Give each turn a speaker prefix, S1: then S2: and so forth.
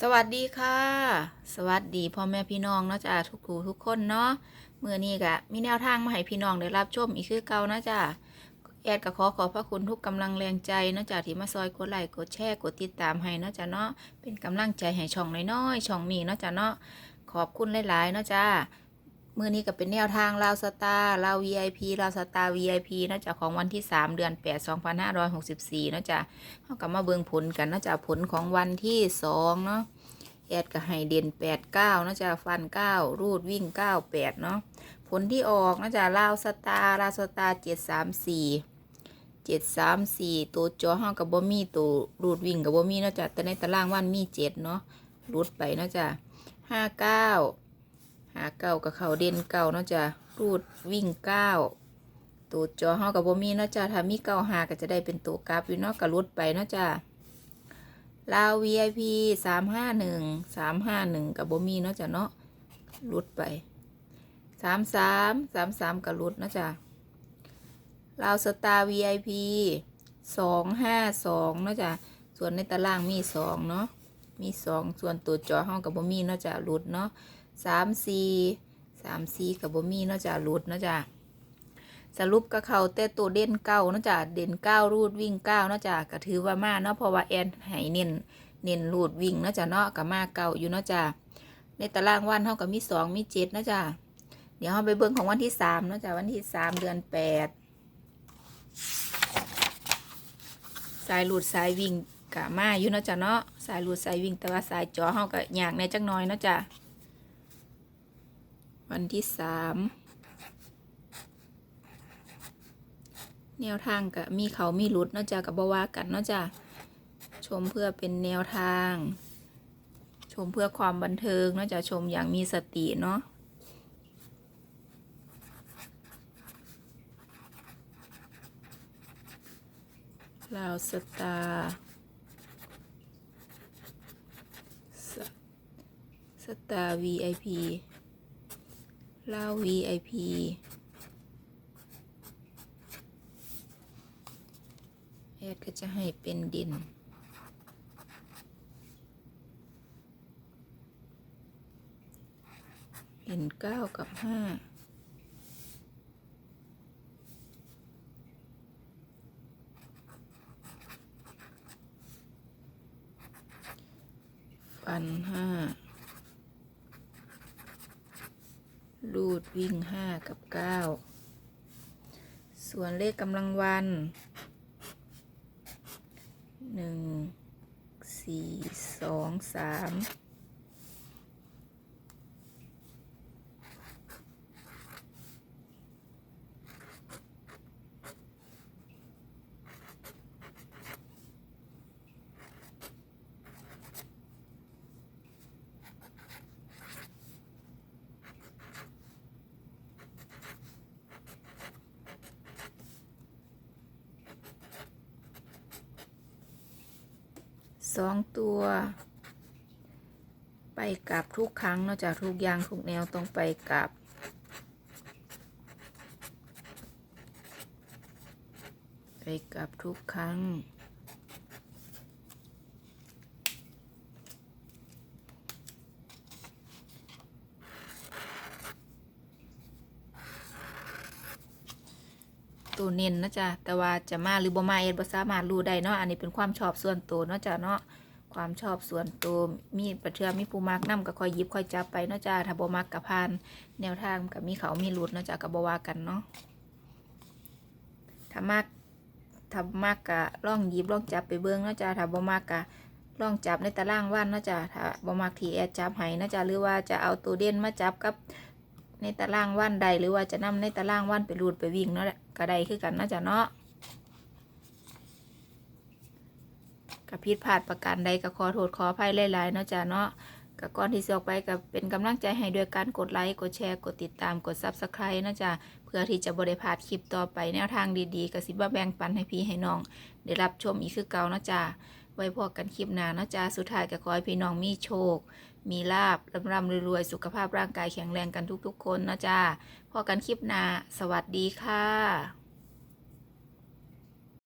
S1: สวัสดีค่ะ สวัสดีพ่อแม่พี่น้องเนาะจ้ะทุกครูทุกคนเนาะเมื่อนี้ก็มีแนวทางมาให้พี่น้องได้รับชมอีกคือเก่านะจ้ะแอดก็ขอขอบพระคุณทุกกำลังแรงใจเนาะจ้ะที่มาซอยกดไลค์กดแชร์กดติดตามให้เนาะจ้ะเนาะเป็นกำลังใจให้ช่องน้อยๆช่องนี้เนาะจ้ะเนาะขอบคุณหลายๆเนาะจ้ะ มื่อนี้ก็เป็นแนวทางลาวสตาร์ลาว VIP ลาวสตาร์ VIP นาะจ้ะของวันที่ 3 เดือน 8 2564นาะจ้ะเราก็มาเบิ่งผลกันนาะจ้ะผลของวันที่2เนาะแอดก็ให้เด่นแปดเก้านะจ๊ะฟันเก้ารูดวิ่งเก้าแปดเนาะผลที่ออกนะจ๊ะลาวสตาร์ลาวสตาร์เจ็ดสามสี่เจ็ดสามสี่ตัวจอห้องกับบ่มีตัวรูดวิ่งกับบ่มีนะจ๊ะแต่ในตารางวันมีเจ็ดเนาะรูดไปนะจ๊ะห้าเก้า หาเก้ากับเขาเด่นเก้านะจ๊ะรูดวิ่งเก้าตัวจอห้องกับบ่มีนะจ๊ะถ้ามีเก้าหาก็จะได้เป็นตัวกราฟอยู่เนาะกับรูดไปนะจ๊ะลาว VIP สามห้าหนึ่งสามห้าหนึ่งกับบ่มีเนาะจ้ะเนาะลุดไปสามสามสามสามกับลุดเนาะจ้ะลาวสตาร์ VIP สองห้าสองเนาะจ้ะส่วนในตารางมีสองเนาะมีสองส่วนตัวจอห้องกับบ่มีเนาะจ้ะลุดเนาะ สามสี่สามสี่กับบ่มีเนาะจ้ะลุดเนาะจ้ะสรุปก็เขาแต่ตัวเด่นเก้าเนาะจ้ะเด่นเก้ารูดวิ่งเก้าเนาะจ้ะก็ถือว่ามาเนาะเพราะว่าแอนให้เน้นเน้นรูดวิ่งเนาะจ้ะเนาะก็มาเก้าอยู่เนาะจ้ะในตารางวันเท่ากับมีสองมีเจ็ดเนาะจ้ะเดี๋ยวเราไปเบิ่งของวันที่สามเนาะจ้ะวันที่สามเดือนแปดสายรูดสายวิ่งกะมาอยู่เนาะจ้ะเนาะสายรูดสายวิ่งแต่ว่าสายจอเฮาก็ยากในจักหน้อยเนาะจ้ะ วันที่สามแนวทางก็มีเขามีหลุดเนาะจ้ะกับบว่ากันเนาะจ้ะชมเพื่อเป็นแนวทาง ชมเพื่อความบันเทิงเนาะจ้ะชมอย่างมีสติเนาะลาวสตาร์สสตาร์ VIP ล่าว VIP แอดก็จะให้เป็นดิน ดินเก้ากับห้าฟันห้า ลูดวิ่งห้ากับเก้าส่วนเลขกำลังวันหนึ่งสี่สองสาม สองตัว ไปกลับทุกครั้งนอกจากทุกอย่างทุกแนวต้องไปกลับ ไปกลับทุกครั้ง ตัวเน้นนะจ๊ะแต่ว่าจะมาหรือบ่มาเอ็ดบ่สามารถรู้ได้เนาะอันนี้เป็นความชอบส่วนตัวเนาะจ๊ะเนาะความชอบส่วนตัวมีประเทือมีปูมักนํก็ค่อยยิบคอยจับไปเนาะจ้าถ้าบ่มักกับพาน แนวทางกับมีเขามีหลุดเนาะจ้าก็บ่ว่ากันเนาะถ้ามักถ้ามักกะล่องยิบล่องจับไปเบิ่งเนาะจ้าถ้าบ่มักกะล่องจับในตารางวันเนาะจ้าถ้าบ่มักทีแอดจับให้เนาะจ้าหรือว่าจะเอาตัวเด่นมาจับกับ ในตารางวันใดหรือว่าจะนำในตารางวันไปรูดไปวิ่งเนาะก็ได้คือกันเนาะจ้ะเนาะกับผิดพลาดประการใดก็ขอโทษขออภัยหลายๆเนาะจ้ะเนาะก็ก่อนที่จะออกไปก็เป็นกำลังใจให้ด้วยการกดไลค์กดแชร์กดติดตามกด Subscribe นะจ๊ะเพื่อที่จะบริพาดคลิปต่อไปแนวทางดีๆก็สิบว่าแบ่งปันให้พี่ให้น้อง ได้รับชมอีกคือเก่านะจ้ะ ไว้พอกันคลิปหน้าเนาะจ้ะสุดท้ายก็ขอให้พี่น้องมีโชค มีลาบร่ำร่ำรวยๆสุขภาพร่างกายแข็งแรงกันทุกๆ คนเนาะจ้าพอกันคลิปหน้าสวัสดีค่ะ